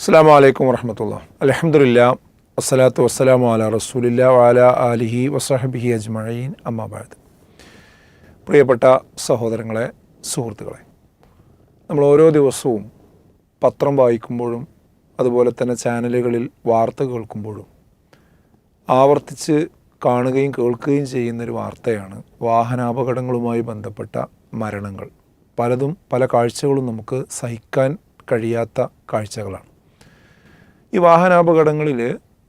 അസ്സാം വലൈക്കും വർഹമത്തുള്ള അലഹമുല്ല വസ്സലാത്തു വസ്സലാമു അല റസൂലില്ല വാല അലിഹി വസഹബിഹി അജ്മഴീൻ അമ്മാബാദ് പ്രിയപ്പെട്ട സഹോദരങ്ങളെ സുഹൃത്തുക്കളെ നമ്മൾ ഓരോ ദിവസവും പത്രം വായിക്കുമ്പോഴും അതുപോലെ തന്നെ ചാനലുകളിൽ വാർത്ത കേൾക്കുമ്പോഴും ആവർത്തിച്ച് കാണുകയും കേൾക്കുകയും ചെയ്യുന്നൊരു വാർത്തയാണ് വാഹനാപകടങ്ങളുമായി ബന്ധപ്പെട്ട മരണങ്ങൾ. പലതും പല കാഴ്ചകളും നമുക്ക് സഹിക്കാൻ കഴിയാത്ത കാഴ്ചകളാണ്. ഈ വാഹനാപകടങ്ങളിൽ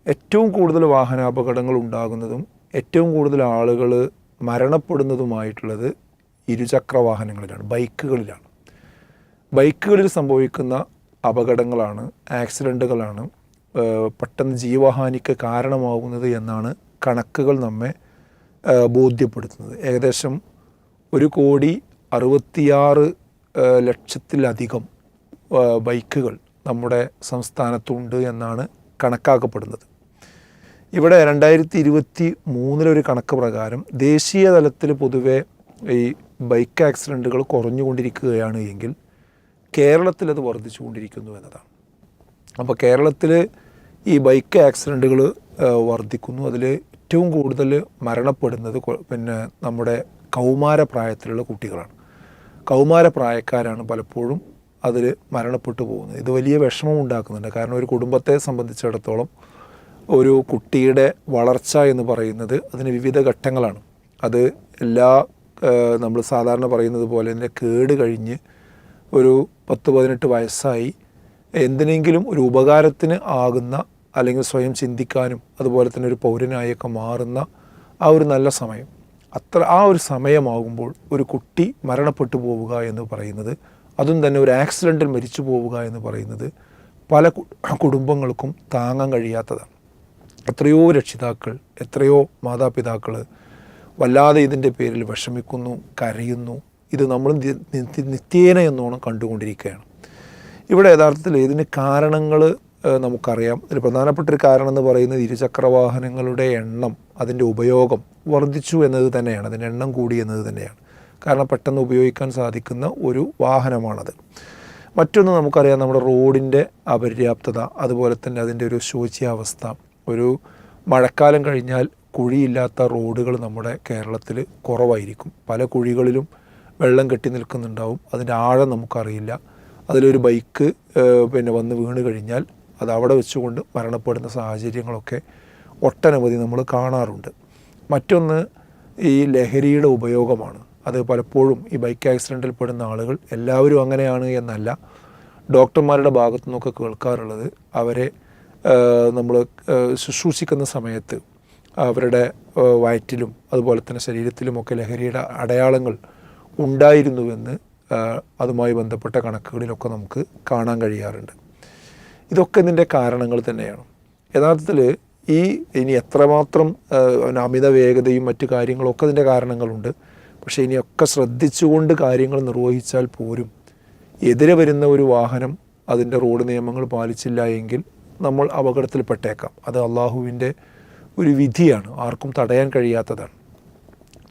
ഏറ്റവും കൂടുതൽ വാഹനാപകടങ്ങൾ ഉണ്ടാകുന്നതും ഏറ്റവും കൂടുതൽ ആളുകൾ മരണപ്പെടുന്നതുമായിട്ടുള്ളത് ഇരുചക്ര വാഹനങ്ങളിലാണ് ബൈക്കുകളിലാണ്. ബൈക്കുകളിൽ സംഭവിക്കുന്ന അപകടങ്ങളാണ് ആക്സിഡന്റുകളാണ് പെട്ടെന്ന് ജീവഹാനിക്ക് കാരണമാകുന്നത് എന്നാണ് കണക്കുകൾ നമ്മെ ബോധ്യപ്പെടുത്തുന്നത്. ഏകദേശം ഒരു കോടി അറുപത്തിയാറ് ലക്ഷത്തിലധികം ബൈക്കുകൾ നമ്മുടെ സംസ്ഥാനത്തുണ്ട് എന്നാണ് കണക്കാക്കപ്പെടുന്നത്. ഇവിടെ രണ്ടായിരത്തി ഇരുപത്തി മൂന്നിലൊരു കണക്ക് പ്രകാരം ദേശീയ തലത്തിൽ പൊതുവെ ഈ ബൈക്ക് ആക്സിഡന്റുകൾ കുറഞ്ഞുകൊണ്ടിരിക്കുകയാണ് എങ്കിൽ അത് വർദ്ധിച്ചുകൊണ്ടിരിക്കുന്നു എന്നതാണ്. അപ്പോൾ കേരളത്തിൽ ഈ ബൈക്ക് ആക്സിഡന്റുകൾ വർദ്ധിക്കുന്നു. അതിൽ ഏറ്റവും കൂടുതൽ മരണപ്പെടുന്നത് പിന്നെ നമ്മുടെ കൗമാര പ്രായത്തിലുള്ള കുട്ടികളാണ്. കൗമാര പ്രായക്കാരാണ് പലപ്പോഴും അതിൽ മരണപ്പെട്ടു പോകുന്നത് ഇത് വലിയ വിഷമം ഉണ്ടാക്കുന്നുണ്ട്. കാരണം ഒരു കുടുംബത്തെ സംബന്ധിച്ചിടത്തോളം ഒരു കുട്ടിയുടെ വളർച്ച എന്ന് പറയുന്നത് അതിന് വിവിധ ഘട്ടങ്ങളാണ്. അത് എല്ലാ നമ്മൾ സാധാരണ പറയുന്നത് പോലെ തന്നെ കേട് കഴിഞ്ഞ് ഒരു പത്ത് പതിനെട്ട് വയസ്സായി എന്തിനെങ്കിലും ഒരു ഉപകാരത്തിന് ആകുന്ന അല്ലെങ്കിൽ സ്വയം ചിന്തിക്കാനും അതുപോലെ തന്നെ ഒരു പൗരനായൊക്കെ മാറുന്ന ആ ഒരു നല്ല സമയം. അത്ര ആ ഒരു സമയമാകുമ്പോൾ ഒരു കുട്ടി മരണപ്പെട്ടു പോവുക എന്ന് പറയുന്നത് അതും തന്നെ ഒരു ആക്സിഡന്റിൽ മരിച്ചു പോവുക എന്ന് പറയുന്നത് പല കുടുംബങ്ങൾക്കും താങ്ങാൻ കഴിയാത്തതാണ്. എത്രയോ രക്ഷിതാക്കൾ എത്രയോ മാതാപിതാക്കൾ വല്ലാതെ ഇതിന്റെ പേരിൽ വിഷമിക്കുന്നു കരയുന്നു. ഇത് നമ്മൾ നിത്യേന എന്നോണം കണ്ടുകൊണ്ടിരിക്കുകയാണ്. ഇവിടെ യഥാർത്ഥത്തിൽ ഇതിന് കാരണങ്ങൾ നമുക്കറിയാം. ഒരു പ്രധാനപ്പെട്ട ഒരു കാരണം എന്ന് പറയുന്നത് ഇരുചക്ര വാഹനങ്ങളുടെ എണ്ണം അതിന്റെ ഉപയോഗം വർദ്ധിച്ചു എന്നത് തന്നെയാണ്. അതിന്റെ എണ്ണം കൂടി എന്നത് തന്നെയാണ്. കാരണം പെട്ടെന്ന് ഉപയോഗിക്കാൻ സാധിക്കുന്ന ഒരു വാഹനമാണത്. മറ്റൊന്ന് നമുക്കറിയാം നമ്മുടെ റോഡിന്റെ അപര്യാപ്തത അതുപോലെ തന്നെ അതിന്റെ ഒരു ശോച്യാവസ്ഥ. ഒരു മഴക്കാലം കഴിഞ്ഞാൽ കുഴിയില്ലാത്ത റോഡുകൾ നമ്മുടെ കേരളത്തിൽ കുറവായിരിക്കും. പല കുഴികളിലും വെള്ളം കെട്ടി നിൽക്കുന്നുണ്ടാവും. അതിന്റെ ആഴം നമുക്കറിയില്ല. അതിലൊരു ബൈക്ക് പിന്നെ വന്ന് വീണ് കഴിഞ്ഞാൽ അത് അവിടെ വെച്ചുകൊണ്ട് മരണപ്പെടുന്ന സാഹചര്യങ്ങളൊക്കെ ഒട്ടനവധി നമ്മൾ കാണാറുണ്ട്. മറ്റൊന്ന് ഈ ലഹരിയുടെ ഉപയോഗമാണ്. അത് പലപ്പോഴും ഈ ബൈക്ക് ആക്സിഡന്റിൽ പെടുന്ന ആളുകൾ എല്ലാവരും അങ്ങനെയാണ് എന്നല്ല. ഡോക്ടർമാരുടെ ഭാഗത്തു നിന്നൊക്കെ കേൾക്കാറുള്ളത്. അവരെ നമ്മൾ ശുശ്രൂഷിക്കുന്ന സമയത്ത് അവരുടെ വയറ്റിലും അതുപോലെ തന്നെ ശരീരത്തിലുമൊക്കെ ലഹരിയുടെ അടയാളങ്ങൾ ഉണ്ടായിരുന്നുവെന്ന് അതുമായി ബന്ധപ്പെട്ട കണക്കുകളിലൊക്കെ നമുക്ക് കാണാൻ കഴിയാറുണ്ട്. ഇതൊക്കെ ഇതിന്റെ കാരണങ്ങൾ തന്നെയാണ്. യഥാർത്ഥത്തിൽ ഈ ഇനി എത്രമാത്രം അമിത വേഗതയും മറ്റു കാര്യങ്ങളൊക്കെ ഇതിന്റെ കാരണങ്ങളുണ്ട്. പക്ഷേ ഇനിയൊക്കെ ശ്രദ്ധിച്ചുകൊണ്ട് കാര്യങ്ങൾ നിർവഹിച്ചാൽ പോരും. എതിരെ വരുന്ന ഒരു വാഹനം അതിന്റെ റോഡ് നിയമങ്ങൾ പാലിച്ചില്ല എങ്കിൽ നമ്മൾ അപകടത്തിൽപ്പെട്ടേക്കാം. അത് അള്ളാഹുവിന്റെ ഒരു വിധിയാണ്. ആർക്കും തടയാൻ കഴിയാത്തതാണ്.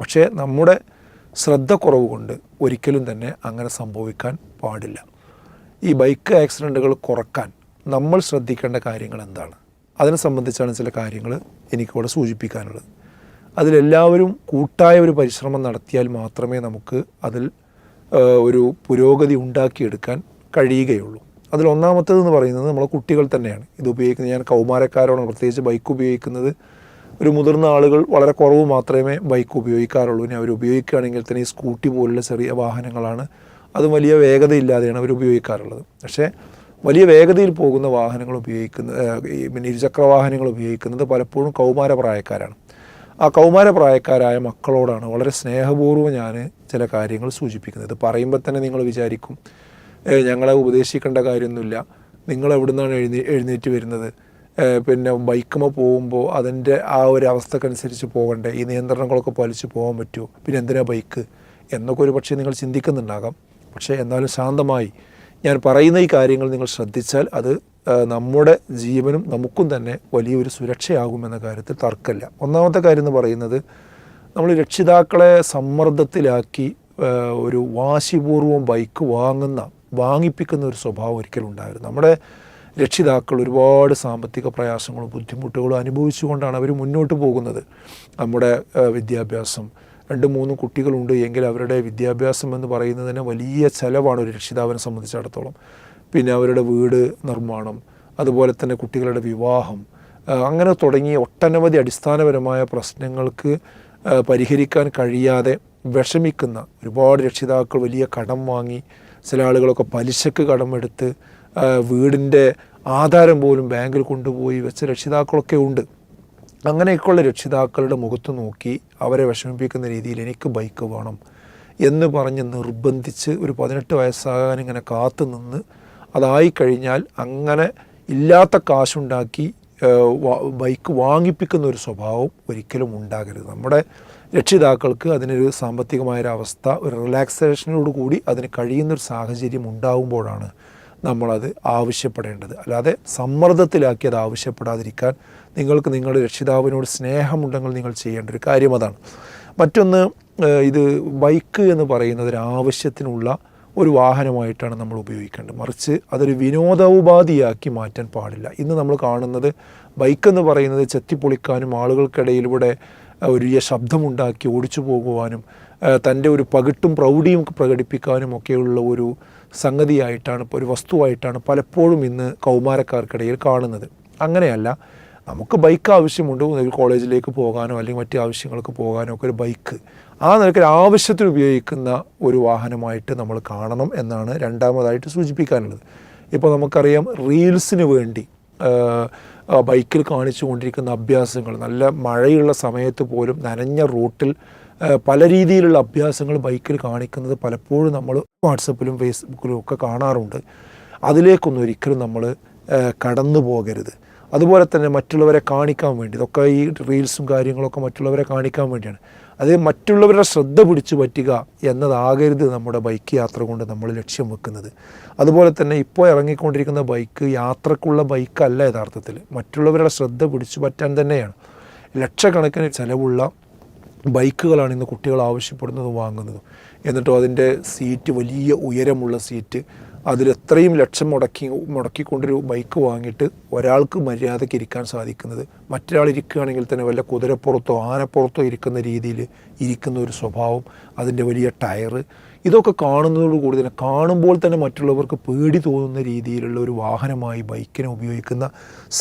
പക്ഷേ നമ്മുടെ ശ്രദ്ധ കുറവ് കൊണ്ട് ഒരിക്കലും തന്നെ അങ്ങനെ സംഭവിക്കാൻ പാടില്ല. ഈ ബൈക്ക് ആക്സിഡന്റുകൾ കുറയ്ക്കാൻ നമ്മൾ ശ്രദ്ധിക്കേണ്ട കാര്യങ്ങൾ എന്താണ്? അതിനെ സംബന്ധിച്ചാണ് ചില കാര്യങ്ങൾ എനിക്കിവിടെ സൂചിപ്പിക്കാനുള്ളത്. അതിലെല്ലാവരും കൂട്ടായ ഒരു പരിശ്രമം നടത്തിയാൽ മാത്രമേ നമുക്ക് അതിൽ ഒരു പുരോഗതി ഉണ്ടാക്കിയെടുക്കാൻ കഴിയുകയുള്ളൂ. അതിൽ ഒന്നാമത്തേതെന്ന് പറയുന്നത് നമ്മളെ കുട്ടികൾ തന്നെയാണ്. ഇത് ഉപയോഗിക്കുന്നത് ഞാൻ കൗമാരക്കാരോടാണ് പ്രത്യേകിച്ച് ബൈക്ക് ഉപയോഗിക്കുന്നത്. ഒരു മുതിർന്ന ആളുകൾ വളരെ കുറവ് മാത്രമേ ബൈക്ക് ഉപയോഗിക്കാറുള്ളൂ. ഇനി അവർ ഉപയോഗിക്കുകയാണെങ്കിൽ തന്നെ ഈ സ്കൂട്ടി പോലുള്ള ചെറിയ വാഹനങ്ങളാണ്. അത് വലിയ വേഗതയില്ലാതെയാണ് അവർ ഉപയോഗിക്കാറുള്ളത്. പക്ഷേ വലിയ വേഗതയിൽ പോകുന്ന വാഹനങ്ങൾ ഉപയോഗിക്കുന്ന പിന്നെ ഇരുചക്ര വാഹനങ്ങൾ ഉപയോഗിക്കുന്നത് പലപ്പോഴും കൗമാര പ്രായക്കാരാണ് ആ കൗമാര പ്രായക്കാരായ മക്കളോടാണ് വളരെ സ്നേഹപൂർവം ഞാൻ ചില കാര്യങ്ങൾ സൂചിപ്പിക്കുന്നത്. പറയുമ്പോൾ തന്നെ നിങ്ങൾ വിചാരിക്കും ഞങ്ങളെ ഉപദേശിക്കേണ്ട കാര്യമൊന്നുമില്ല. നിങ്ങൾ എവിടെ നിന്നാണ് എഴുന്നേ എഴുന്നേറ്റ് വരുന്നത്? പിന്നെ ബൈക്കുമ പോകുമ്പോൾ അതിന്റെ ആ ഒരു അവസ്ഥക്കനുസരിച്ച് പോകണ്ടേ? ഈ നിയന്ത്രണങ്ങളൊക്കെ പാലിച്ച് പോകാൻ പറ്റുമോ പിന്നെ എന്തിനാ ബൈക്ക്? എന്നൊക്കെ ഒരു പക്ഷേ നിങ്ങൾ ചിന്തിക്കുന്നുണ്ടാകാം. പക്ഷേ എന്നാലും ശാന്തമായി ഞാൻ പറയുന്ന ഈ കാര്യങ്ങൾ നിങ്ങൾ ശ്രദ്ധിച്ചാൽ അത് നമ്മുടെ ജീവനും നമുക്കും തന്നെ വലിയൊരു സുരക്ഷയാകുമെന്ന കാര്യത്തിൽ തർക്കമില്ല. ഒന്നാമത്തെ കാര്യം എന്ന് പറയുന്നത് നമ്മൾ രക്ഷിതാക്കളെ സമ്മർദ്ദത്തിലാക്കി ഒരു വാശിപൂർവം ബൈക്ക് വാങ്ങുന്ന വാങ്ങിപ്പിക്കുന്ന ഒരു സ്വഭാവം ഒരിക്കലും ഉണ്ടായിരുന്നു നമ്മുടെ രക്ഷിതാക്കൾ ഒരുപാട് സാമ്പത്തിക പ്രയാസങ്ങളും ബുദ്ധിമുട്ടുകളും അനുഭവിച്ചുകൊണ്ടാണ് അവർ മുന്നോട്ട് പോകുന്നത്. നമ്മുടെ വിദ്യാഭ്യാസം. രണ്ട് മൂന്ന് കുട്ടികളുണ്ട് എങ്കിൽ അവരുടെ വിദ്യാഭ്യാസം എന്ന് പറയുന്നതിന് വലിയ ചിലവാണ് ഒരു രക്ഷിതാവിനെ സംബന്ധിച്ചിടത്തോളം. പിന്നെ അവരുടെ വീട് നിർമ്മാണം അതുപോലെ തന്നെ കുട്ടികളുടെ വിവാഹം അങ്ങനെ തുടങ്ങിയ ഒട്ടനവധി അടിസ്ഥാനപരമായ പ്രശ്നങ്ങൾക്ക് പരിഹരിക്കാൻ കഴിയാതെ വിഷമിക്കുന്ന ഒരുപാട് രക്ഷിതാക്കൾ വലിയ കടം വാങ്ങി ചില ആളുകളൊക്കെ പലിശക്ക് കടമെടുത്ത് വീടിന്റെ ആധാരം പോലും ബാങ്കിൽ കൊണ്ടുപോയി വെച്ച രക്ഷിതാക്കളൊക്കെ ഉണ്ട്. അങ്ങനെയൊക്കെയുള്ള രക്ഷിതാക്കളുടെ മുഖത്ത് നോക്കി അവരെ വിഷമിപ്പിക്കുന്ന രീതിയിൽ എനിക്ക് ബൈക്ക് വേണം എന്ന് പറഞ്ഞ് നിർബന്ധിച്ച് ഒരു പതിനെട്ട് വയസ്സാകാൻ ഇങ്ങനെ കാത്തു നിന്ന് അതായി കഴിഞ്ഞാൽ അങ്ങനെ ഇല്ലാത്ത കാശുണ്ടാക്കി ബൈക്ക് വാങ്ങിപ്പിക്കുന്ന ഒരു സ്വഭാവം ഒരിക്കലും ഉണ്ടാകരുത്. നമ്മുടെ രക്ഷിതാക്കൾക്ക് അതിനൊരു സാമ്പത്തികമായൊരവസ്ഥ ഒരു റിലാക്സേഷനോട് കൂടി അതിന് കഴിയുന്നൊരു സാഹചര്യം ഉണ്ടാകുമ്പോഴാണ് നമ്മളത് ആവശ്യപ്പെടേണ്ടത്. അല്ലാതെ സമ്മർദ്ദത്തിലാക്കി അത് ആവശ്യപ്പെടാതിരിക്കാൻ നിങ്ങൾക്ക് നിങ്ങളുടെ രക്ഷിതാവിനോട് സ്നേഹമുണ്ടെങ്കിൽ നിങ്ങൾ ചെയ്യേണ്ട ഒരു കാര്യം അതാണ്. മറ്റൊന്ന് ഇത് ബൈക്ക് എന്ന് പറയുന്നത് ഒരു ആവശ്യത്തിനുള്ള ഒരു വാഹനമായിട്ടാണ് നമ്മൾ ഉപയോഗിക്കേണ്ടത്. മറിച്ച് അതൊരു വിനോദോപാധിയാക്കി മാറ്റാൻ പാടില്ല. ഇന്ന് നമ്മൾ കാണുന്നത് ബൈക്കെന്ന് പറയുന്നത് ചെത്തിപ്പൊളിക്കാനും ആളുകൾക്കിടയിലൂടെ ഒരു ശബ്ദമുണ്ടാക്കി ഓടിച്ചു പോകുവാനും തന്റെ ഒരു പകിട്ടും പ്രൗഢിയും പ്രകടിപ്പിക്കാനും ഒക്കെയുള്ള ഒരു സംഗതിയായിട്ടാണ് ഒരു വസ്തുവായിട്ടാണ് പലപ്പോഴും ഇന്ന് കൗമാരക്കാർക്കിടയിൽ കാണുന്നത്. അങ്ങനെയല്ല നമുക്ക് ബൈക്ക് ആവശ്യമുണ്ട്. കോളേജിലേക്ക് പോകാനോ അല്ലെങ്കിൽ മറ്റു ആവശ്യങ്ങൾക്ക് പോകാനോ ഒക്കെ ഒരു ബൈക്ക് ആ നിലയ്ക്ക് ആവശ്യത്തിന് ഉപയോഗിക്കുന്ന ഒരു വാഹനമായിട്ട് നമ്മൾ കാണണം എന്നാണ് രണ്ടാമതായിട്ട് സൂചിപ്പിക്കാനുള്ളത്. ഇപ്പോൾ നമുക്കറിയാം റീൽസിന് വേണ്ടി ബൈക്കിൽ കാണിച്ചു കൊണ്ടിരിക്കുന്ന അഭ്യാസങ്ങൾ നല്ല മഴയുള്ള സമയത്ത് പോലും നനഞ്ഞ റൂട്ടിൽ പല രീതിയിലുള്ള അഭ്യാസങ്ങൾ ബൈക്കിൽ കാണിക്കുന്നത് പലപ്പോഴും നമ്മൾ വാട്സപ്പിലും ഫേസ്ബുക്കിലും ഒക്കെ കാണാറുണ്ട്. അതിലേക്കൊന്നും ഒരിക്കലും നമ്മൾ കടന്നു പോകരുത് അതുപോലെ തന്നെ മറ്റുള്ളവരെ കാണിക്കാൻ വേണ്ടി ഇതൊക്കെ ഈ റീൽസും കാര്യങ്ങളൊക്കെ മറ്റുള്ളവരെ കാണിക്കാൻ വേണ്ടിയാണ്. അത് മറ്റുള്ളവരുടെ ശ്രദ്ധ പിടിച്ചു പറ്റുക എന്നതാകരുത് നമ്മുടെ ബൈക്ക് യാത്ര കൊണ്ട് നമ്മൾ ലക്ഷ്യം വെക്കുന്നത്. അതുപോലെ തന്നെ ഇപ്പോൾ ഇറങ്ങിക്കൊണ്ടിരിക്കുന്ന ബൈക്ക് യാത്രക്കുള്ള ബൈക്കല്ല യഥാർത്ഥത്തിൽ. മറ്റുള്ളവരുടെ ശ്രദ്ധ പിടിച്ചു പറ്റാൻ തന്നെയാണ്. ലക്ഷക്കണക്കിന് ചിലവുള്ള ബൈക്കുകളാണ് ഇന്ന് കുട്ടികൾ ആവശ്യപ്പെടുന്നതും വാങ്ങുന്നതും. എന്നിട്ടും അതിന്റെ സീറ്റ് വലിയ ഉയരമുള്ള സീറ്റ് അതിലെത്രയും ലക്ഷം മുടക്കി മുടക്കിക്കൊണ്ടൊരു ബൈക്ക് വാങ്ങിയിട്ട് ഒരാൾക്ക് മര്യാദയ്ക്ക് ഇരിക്കാൻ സാധിക്കുന്നത്. മറ്റൊരാൾ ഇരിക്കുകയാണെങ്കിൽ തന്നെ വല്ല കുതിരപ്പുറത്തോ ആനപ്പുറത്തോ ഇരിക്കുന്ന രീതിയിൽ ഇരിക്കുന്ന ഒരു സ്വഭാവം അതിന്റെ വലിയ ടയറ് ഇതൊക്കെ കാണുന്നതോടുകൂടി തന്നെ കാണുമ്പോൾ തന്നെ മറ്റുള്ളവർക്ക് പേടി തോന്നുന്ന രീതിയിലുള്ള ഒരു വാഹനമായി ബൈക്കിനെ ഉപയോഗിക്കുന്ന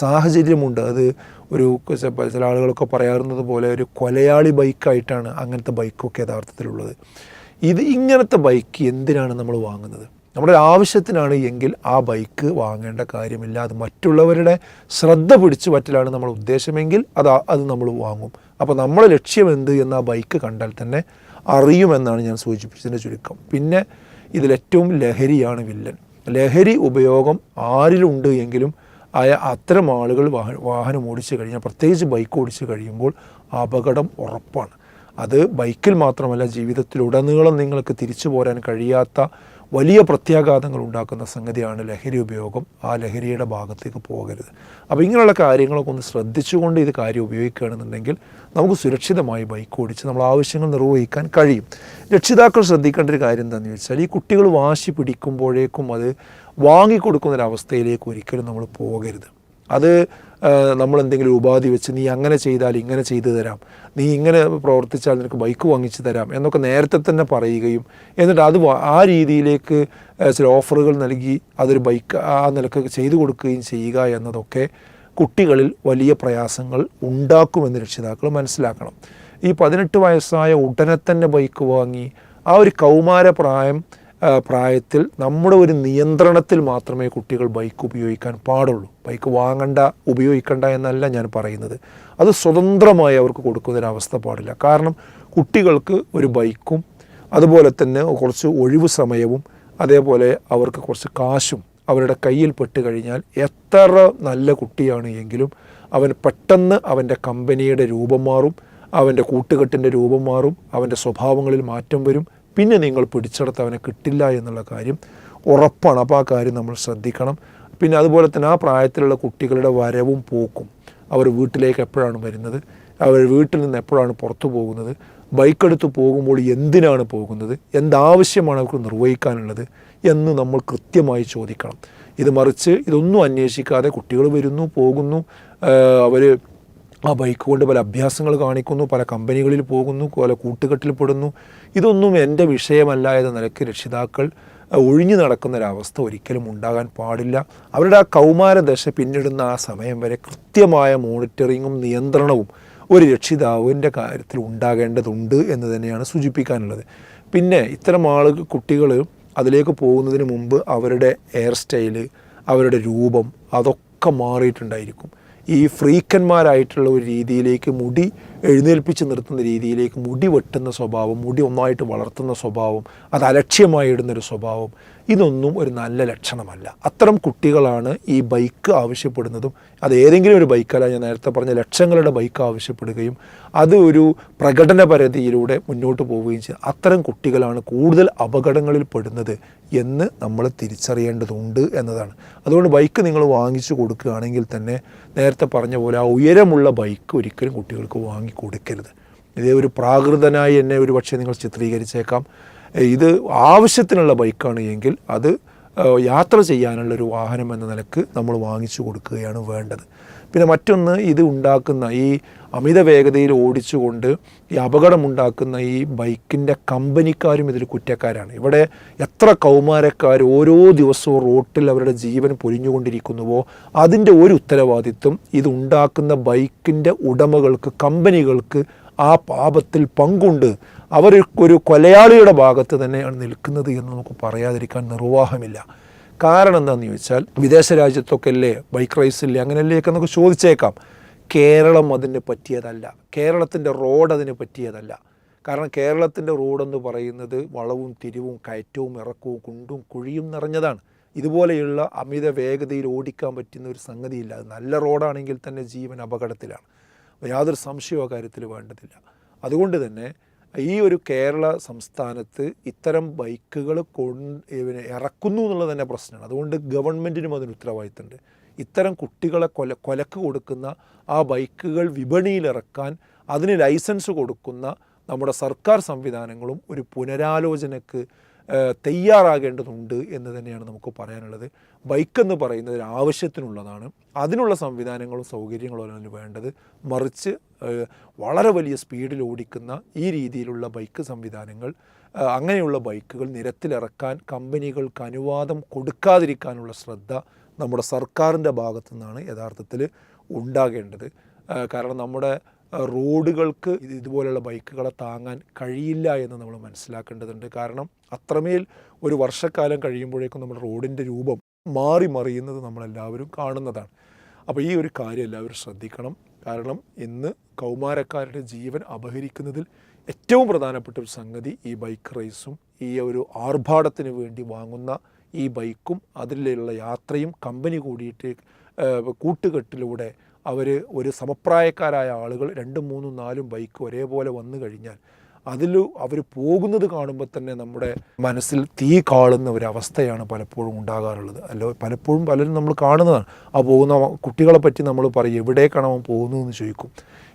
സാഹചര്യമുണ്ട്. അത് ഒരു ചില ആളുകളൊക്കെ പറയാറുന്നത് പോലെ ഒരു കൊലയാളി ബൈക്കായിട്ടാണ് അങ്ങനത്തെ ബൈക്കൊക്കെ യഥാർത്ഥത്തിലുള്ളത്. ഇത് ഇങ്ങനത്തെ ബൈക്ക് എന്തിനാണ് നമ്മൾ വാങ്ങുന്നത്? നമ്മുടെ ഒരു ആവശ്യത്തിനാണ് എങ്കിൽ ആ ബൈക്ക് വാങ്ങേണ്ട കാര്യമില്ല. അത് മറ്റുള്ളവരുടെ ശ്രദ്ധ പിടിച്ചു പറ്റലാണ് നമ്മൾ ഉദ്ദേശമെങ്കിൽ അത് അത് നമ്മൾ വാങ്ങും. അപ്പോൾ നമ്മളെ ലക്ഷ്യം എന്ത് എന്ന് ആ ബൈക്ക് കണ്ടാൽ തന്നെ അറിയുമെന്നാണ് ഞാൻ സൂചിപ്പിച്ചതിന്റെ ചുരുക്കം. പിന്നെ ഇതിലേറ്റവും ലഹരിയാണ് വില്ലൻ. ലഹരി ഉപയോഗം ആരിലുണ്ട് എങ്കിലും ആയ അത്തരം ആളുകൾ വാഹ വാഹനം ഓടിച്ചു കഴിഞ്ഞാൽ പ്രത്യേകിച്ച് ബൈക്ക് ഓടിച്ചു കഴിയുമ്പോൾ അപകടം ഉറപ്പാണ്. അത് ബൈക്കിൽ മാത്രമല്ല ജീവിതത്തിലുടനീളം നിങ്ങൾക്ക് തിരിച്ചു പോരാൻ കഴിയാത്ത വലിയ പ്രത്യാഘാതങ്ങൾ ഉണ്ടാക്കുന്ന സംഗതിയാണ് ലഹരി ഉപയോഗം. ആ ലഹരിയുടെ ഭാഗത്തേക്ക് പോകരുത്. അപ്പോൾ ഇങ്ങനെയുള്ള കാര്യങ്ങളൊക്കെ ഒന്ന് ശ്രദ്ധിച്ചുകൊണ്ട് ഇത് കാര്യം ഉപയോഗിക്കുകയാണെന്നുണ്ടെങ്കിൽ നമുക്ക് സുരക്ഷിതമായി ബൈക്ക് ഓടിച്ച് നമ്മൾ ആവശ്യങ്ങൾ നിർവഹിക്കാൻ കഴിയും. രക്ഷിതാക്കൾ ശ്രദ്ധിക്കേണ്ട ഒരു കാര്യം എന്താണെന്ന് വെച്ചാൽ ഈ കുട്ടികൾ വാശി പിടിക്കുമ്പോഴേക്കും അത് വാങ്ങിക്കൊടുക്കുന്നൊരവസ്ഥയിലേക്ക് ഒരിക്കലും നമ്മൾ പോകരുത്. അത് നമ്മൾ എന്തെങ്കിലും ഉപാധി വെച്ച് നീ അങ്ങനെ ചെയ്താൽ ഇങ്ങനെ ചെയ്തു തരാം. നീ ഇങ്ങനെ പ്രവർത്തിച്ചാൽ നിനക്ക് ബൈക്ക് വാങ്ങിച്ചു തരാം എന്നൊക്കെ നേരത്തെ തന്നെ പറയുകയും എന്നിട്ട് അത് ആ രീതിയിലേക്ക് ചില ഓഫറുകൾ നൽകി അതൊരു ബൈക്ക് ആ നിലയ്ക്ക് ചെയ്തു കൊടുക്കുകയും ചെയ്യുക എന്നതൊക്കെ കുട്ടികളിൽ വലിയ പ്രയാസങ്ങൾ ഉണ്ടാക്കുമെന്ന് രക്ഷിതാക്കൾ മനസ്സിലാക്കണം. ഈ പതിനെട്ട് വയസ്സായ ഉടനെ തന്നെ ബൈക്ക് വാങ്ങി ആ ഒരു കൗമാര പ്രായം പ്രായത്തിൽ നമ്മുടെ ഒരു നിയന്ത്രണത്തിൽ മാത്രമേ കുട്ടികൾ ബൈക്ക് ഉപയോഗിക്കാൻ പാടുള്ളൂ. ബൈക്ക് വാങ്ങണ്ട ഉപയോഗിക്കണ്ട എന്നല്ല ഞാൻ പറയുന്നത്. അത് സ്വതന്ത്രമായി അവർക്ക് കൊടുക്കുന്നൊരവസ്ഥ പാടില്ല. കാരണം കുട്ടികൾക്ക് ഒരു ബൈക്കും അതുപോലെ തന്നെ കുറച്ച് ഒഴിവ് സമയവും അതേപോലെ അവർക്ക് കുറച്ച് കാശും അവരുടെ കയ്യിൽ പെട്ട് കഴിഞ്ഞാൽ എത്ര നല്ല കുട്ടിയാണ് എങ്കിലും അവൻ പെട്ടെന്ന് അവന്റെ കമ്പനിയുടെ രൂപം മാറും അവന്റെ കൂട്ടുകെട്ടിന്റെ രൂപം മാറും അവന്റെ സ്വഭാവങ്ങളിൽ മാറ്റം വരും. പിന്നെ നിങ്ങൾ പിടിച്ചെടുത്ത് അവനെ കിട്ടില്ല എന്നുള്ള കാര്യം ഉറപ്പാണ്. അപ്പോൾ ആ കാര്യം നമ്മൾ ശ്രദ്ധിക്കണം. പിന്നെ അതുപോലെ തന്നെ ആ പ്രായത്തിലുള്ള കുട്ടികളുടെ വരവും പോക്കും. അവർ വീട്ടിലേക്ക് എപ്പോഴാണ് വരുന്നത്? അവർ വീട്ടിൽ നിന്ന് എപ്പോഴാണ് പുറത്തു പോകുന്നത്? ബൈക്ക് എടുത്ത് പോകുമ്പോൾ എന്തിനാണ് പോകുന്നത്? എന്താവശ്യമാണ് അവർക്ക് നിർവഹിക്കാനുള്ളത് എന്ന് നമ്മൾ കൃത്യമായി ചോദിക്കണം. ഇത് മറിച്ച് ഇതൊന്നും അന്വേഷിക്കാതെ കുട്ടികൾ വരുന്നു പോകുന്നു. അവർ ആ ബൈക്ക് കൊണ്ട് പല അഭ്യാസങ്ങൾ കാണിക്കുന്നു പല കമ്പനികളിൽ പോകുന്നു പല കൂട്ടുകെട്ടിൽ പെടുന്നു. ഇതൊന്നും എന്റെ വിഷയമല്ല എന്ന നിലയ്ക്ക് രക്ഷിതാക്കൾ ഒഴിഞ്ഞു നടക്കുന്ന ഒരവസ്ഥ ഒരിക്കലും ഉണ്ടാകാൻ പാടില്ല. അവരുടെ ആ കൗമാരദശ പിന്നിടുന്ന ആ സമയം വരെ കൃത്യമായ മോണിറ്ററിങ്ങും നിയന്ത്രണവും ഒരു രക്ഷിതാവിന്റെ കാര്യത്തിൽ ഉണ്ടാകേണ്ടതുണ്ട് എന്ന് തന്നെയാണ് സൂചിപ്പിക്കാനുള്ളത്. പിന്നെ ഇത്തരം ആളുകൾ കുട്ടികൾ അതിലേക്ക് പോകുന്നതിന് മുമ്പ് അവരുടെ ഹെയർ സ്റ്റൈൽ അവരുടെ രൂപം അതൊക്കെ മാറിയിട്ടുണ്ടായിരിക്കും. ഈ ഫ്രീക്കന്മാരായിട്ടുള്ള ഒരു രീതിയിലേക്ക് മുടി എഴുന്നേൽപ്പിച്ച് നിർത്തുന്ന രീതിയിലേക്ക് മുടി വെട്ടുന്ന സ്വഭാവം മുടി ഒന്നായിട്ട് വളർത്തുന്ന സ്വഭാവം അത് അലക്ഷ്യമായി ഇടുന്നൊരു സ്വഭാവം ഇതൊന്നും ഒരു നല്ല ലക്ഷണമല്ല. അത്തരം കുട്ടികളാണ് ഈ ബൈക്ക് ആവശ്യപ്പെടുന്നതും അത് ഏതെങ്കിലും ഒരു ബൈക്കല്ല ഞാൻ നേരത്തെ പറഞ്ഞ ലക്ഷങ്ങളുടെ ബൈക്ക് ആവശ്യപ്പെടുകയും അത് ഒരു പ്രകടന പരിധിയിലൂടെ മുന്നോട്ട് പോവുകയും ചെയ്യും അത്തരം കുട്ടികളാണ് കൂടുതൽ അപകടങ്ങളിൽ പെടുന്നത് എന്ന് നമ്മൾ തിരിച്ചറിയേണ്ടതുണ്ട് എന്നതാണ്. അതുകൊണ്ട് ബൈക്ക് നിങ്ങൾ വാങ്ങിച്ചു കൊടുക്കുകയാണെങ്കിൽ തന്നെ നേരത്തെ പറഞ്ഞ പോലെ ആ ഉയരമുള്ള ബൈക്ക് ഒരിക്കലും കുട്ടികൾക്ക് വാങ്ങി കൊടുക്കരുത്. ഇതേ ഒരു പ്രാകൃതനായി എന്നെ ഒരു പക്ഷേ നിങ്ങൾ ചിത്രീകരിച്ചേക്കാം. ഇത് ആവശ്യത്തിനുള്ള ബൈക്കാണ് എങ്കിൽ അത് യാത്ര ചെയ്യാനുള്ള ഒരു വാഹനം എന്ന നിലയ്ക്ക് നമ്മൾ വാങ്ങിച്ചു കൊടുക്കുകയാണ് വേണ്ടത്. പിന്നെ മറ്റൊന്ന് ഇത് ഉണ്ടാക്കുന്ന ഈ അമിത വേഗതയിൽ ഓടിച്ചുകൊണ്ട് ഈ അപകടമുണ്ടാക്കുന്ന ഈ ബൈക്കിന്റെ കമ്പനിക്കാരും ഇതിൽ കുറ്റക്കാരാണ്. ഇവിടെ എത്ര കൗമാരക്കാർ ഓരോ ദിവസവും റോട്ടിൽ അവരുടെ ജീവൻ പൊലിഞ്ഞുകൊണ്ടിരിക്കുന്നുവോ അതിന്റെ ഒരു ഉത്തരവാദിത്വം ഇതുണ്ടാക്കുന്ന ബൈക്കിന്റെ ഉടമകൾക്ക് കമ്പനികൾക്ക് ആ പാപത്തിൽ പങ്കുണ്ട്. അവർ ഒരു കൊലയാളിയുടെ ഭാഗത്ത് തന്നെയാണ് നിൽക്കുന്നത് എന്ന് നമുക്ക് പറയാതിരിക്കാൻ നിർവാഹമില്ല. കാരണം എന്താണെന്ന് ചോദിച്ചാൽ വിദേശ രാജ്യത്തൊക്കെ അല്ലേ ബൈക്ക് റേസ് ഇല്ലേ അങ്ങനെയല്ലേക്ക് നമുക്ക് ചോദിച്ചേക്കാം. കേരളം അതിന് പറ്റിയതല്ല. കേരളത്തിന്റെ റോഡ് അതിന് പറ്റിയതല്ല. കാരണം കേരളത്തിന്റെ റോഡെന്ന് പറയുന്നത് വളവും തിരിവും കയറ്റവും ഇറക്കവും കുണ്ടും കുഴിയും നിറഞ്ഞതാണ്. ഇതുപോലെയുള്ള അമിത വേഗതയിൽ ഓടിക്കാൻ പറ്റുന്ന ഒരു സംഗതിയില്ല. അത് നല്ല റോഡാണെങ്കിൽ തന്നെ ജീവൻ അപകടത്തിലാണ്. യാതൊരു സംശയവും കാര്യത്തിൽ വേണ്ടതില്ല. അതുകൊണ്ട് തന്നെ ഈ ഒരു കേരള സംസ്ഥാനത്ത് ഇത്തരം ബൈക്കുകൾ കൊണ്ട് ഇറക്കുന്നു എന്നുള്ളത് തന്നെ പ്രശ്നമാണ്. അതുകൊണ്ട് ഗവൺമെന്റിനും അതിന് ഉത്തരവാദിത്തമുണ്ട്. ഇത്തരം കുട്ടികളെ കൊല കൊലക്ക് കൊടുക്കുന്ന ആ ബൈക്കുകൾ വിപണിയിലിറക്കാൻ അതിന് ലൈസൻസ് കൊടുക്കുന്ന നമ്മുടെ സർക്കാർ സംവിധാനങ്ങളും ഒരു പുനരാലോചനക്ക് തയ്യാറാകേണ്ടതുണ്ട് എന്ന് തന്നെയാണ് നമുക്ക് പറയാനുള്ളത്. ബൈക്ക് എന്ന് പറയുന്നത് ഒരു ആവശ്യത്തിനുള്ളതാണ്. അതിനുള്ള സംവിധാനങ്ങളും സൗകര്യങ്ങളും അതിന് വേണ്ടത് മറിച്ച് വളരെ വലിയ സ്പീഡിൽ ഓടിക്കുന്ന ഈ രീതിയിലുള്ള ബൈക്ക് സംവിധാനങ്ങൾ അങ്ങനെയുള്ള ബൈക്കുകൾ നിരത്തിലിറക്കാൻ കമ്പനികൾക്ക് അനുവാദം കൊടുക്കാതിരിക്കാനുള്ള ശ്രദ്ധ നമ്മുടെ സർക്കാരിന്റെ ഭാഗത്തു നിന്നാണ് യഥാർത്ഥത്തിൽ ഉണ്ടാകേണ്ടത്. കാരണം നമ്മുടെ റോഡുകൾക്ക് ഇത് ഇതുപോലെയുള്ള ബൈക്കുകളെ താങ്ങാൻ കഴിയില്ല എന്ന് നമ്മൾ മനസ്സിലാക്കേണ്ടതുണ്ട്. കാരണം അത്രമേൽ ഒരു വർഷക്കാലം കഴിയുമ്പോഴേക്കും നമ്മുടെ റോഡിന്റെ രൂപം മാറി മറിയുന്നത് നമ്മളെല്ലാവരും കാണുന്നതാണ്. അപ്പോൾ ഈ ഒരു കാര്യം എല്ലാവരും ശ്രദ്ധിക്കണം. കാരണം ഇന്ന് കൗമാരക്കാരുടെ ജീവൻ അപഹരിക്കുന്നതിൽ ഏറ്റവും പ്രധാനപ്പെട്ട ഒരു സംഗതി ഈ ബൈക്ക് റേസും ഈ ഒരു ആർഭാടത്തിന് വേണ്ടി വാങ്ങുന്ന ഈ ബൈക്കും അതിലുള്ള യാത്രയും കമ്പനി കൂടിയിട്ട് കൂട്ടുകെട്ടിലൂടെ അവർ ഒരു സമപ്രായക്കാരായ ആളുകൾ രണ്ടും മൂന്നും നാലും ബൈക്ക് ഒരേപോലെ വന്നു കഴിഞ്ഞാൽ അതിൽ അവർ പോകുന്നത് കാണുമ്പോൾ തന്നെ നമ്മുടെ മനസ്സിൽ തീ കാളുന്ന ഒരവസ്ഥയാണ് പലപ്പോഴും ഉണ്ടാകാറുള്ളത്. അല്ല പലപ്പോഴും പലരും നമ്മൾ കാണുന്നതാണ്. ആ പോകുന്ന കുട്ടികളെ പറ്റി നമ്മൾ പറയും എവിടേക്കാണ് അവൻ പോകുന്നതെന്ന് ചോദിക്കും.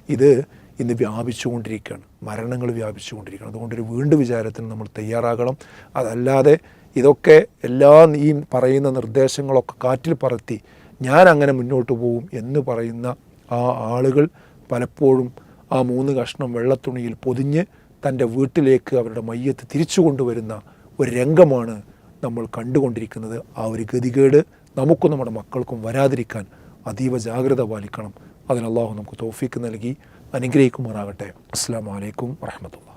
ഇത് ഇന്ന് വ്യാപിച്ചുകൊണ്ടിരിക്കുകയാണ്. മരണങ്ങൾ വ്യാപിച്ചുകൊണ്ടിരിക്കുകയാണ്. അതുകൊണ്ട് ഒരു വീണ്ടും വിചാരത്തിന് നമ്മൾ തയ്യാറാകണം. അതല്ലാതെ ഇതൊക്കെ എല്ലാ ഈ പറയുന്ന നിർദ്ദേശങ്ങളൊക്കെ കാറ്റിൽ പറത്തി ഞാൻ അങ്ങനെ മുന്നോട്ട് പോകും എന്ന് പറയുന്ന ആ ആളുകൾ പലപ്പോഴും ആ മൂന്ന് കഷ്ണം വെള്ളത്തുണിയിൽ പൊതിഞ്ഞ് തന്റെ വീട്ടിലേക്ക് അവരുടെ മയ്യത്ത് തിരിച്ചു കൊണ്ടുവരുന്ന ഒരു രംഗമാണ് നമ്മൾ കണ്ടുകൊണ്ടിരിക്കുന്നത്. ആ ഒരു ഗതികേട് നമുക്കും നമ്മുടെ മക്കൾക്കും വരാതിരിക്കാൻ അതീവ ജാഗ്രത പാലിക്കണം. അതിന് നമുക്ക് തോഫിക്ക് നൽകി അനുഗ്രഹിക്കുമാറാകട്ടെ. അസ്സാം വലൈക്കും വറഹമത്തുള്ള